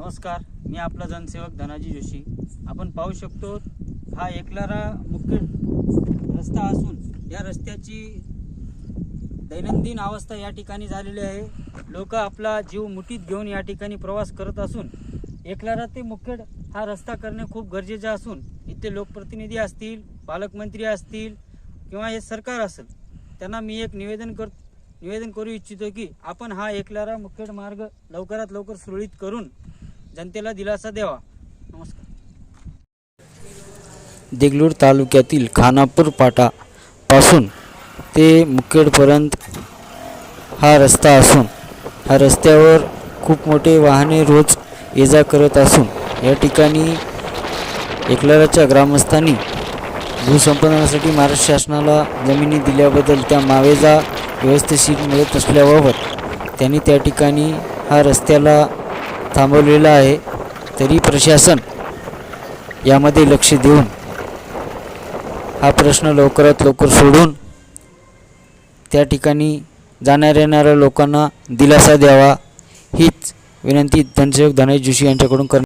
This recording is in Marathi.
नमस्कार मी आपला जनसेवक धनाजी जोशी. आपण पाहू शकतो हा एकलारा मुख्य रस्ता असून या रस्त्याची दैनंदिन अवस्था या ठिकाणी झालेली आहे. लोक आपला जीव मुठीत घेऊन या ठिकाणी प्रवास करत असून एकलारा ते मुखेड हा रस्ता करणे खूप गरजेचे असून इथले लोकप्रतिनिधी असतील पालकमंत्री असतील किंवा हे सरकार असेल त्यांना मी एक निवेदन कर निवेदन करू इच्छितो की आपण हा एकलारा मुखेड मार्ग लवकरात लवकर सुरळीत करून जनतेला दिलासा द्यावा. नमस्कार. देगलूर तालुक्यातील खानापूर पाटा पासून ते मुखेडपर्यंत हा रस्ता असून हा रस्त्यावर खूप मोठे वाहने रोज ये जा करत असून या ठिकाणी एकलाराच्या ग्रामस्थांनी भूसंपादनासाठी महाराष्ट्र शासनाला जमिनी दिल्याबद्दल त्या मावेजा व्यवस्थेशीर मिळत असल्याबाबत त्यांनी त्या ठिकाणी हा रस्त्याला थांबवलेला आहे. तरी प्रशासन यामध्ये लक्ष देऊन हा प्रश्न लवकरात लवकर सोडून त्या ठिकाणी जाणाऱ्या येणाऱ्या लोकांना दिलासा द्यावा हीच विनंती धनसेवक धनेश जोशी यांच्याकडून कर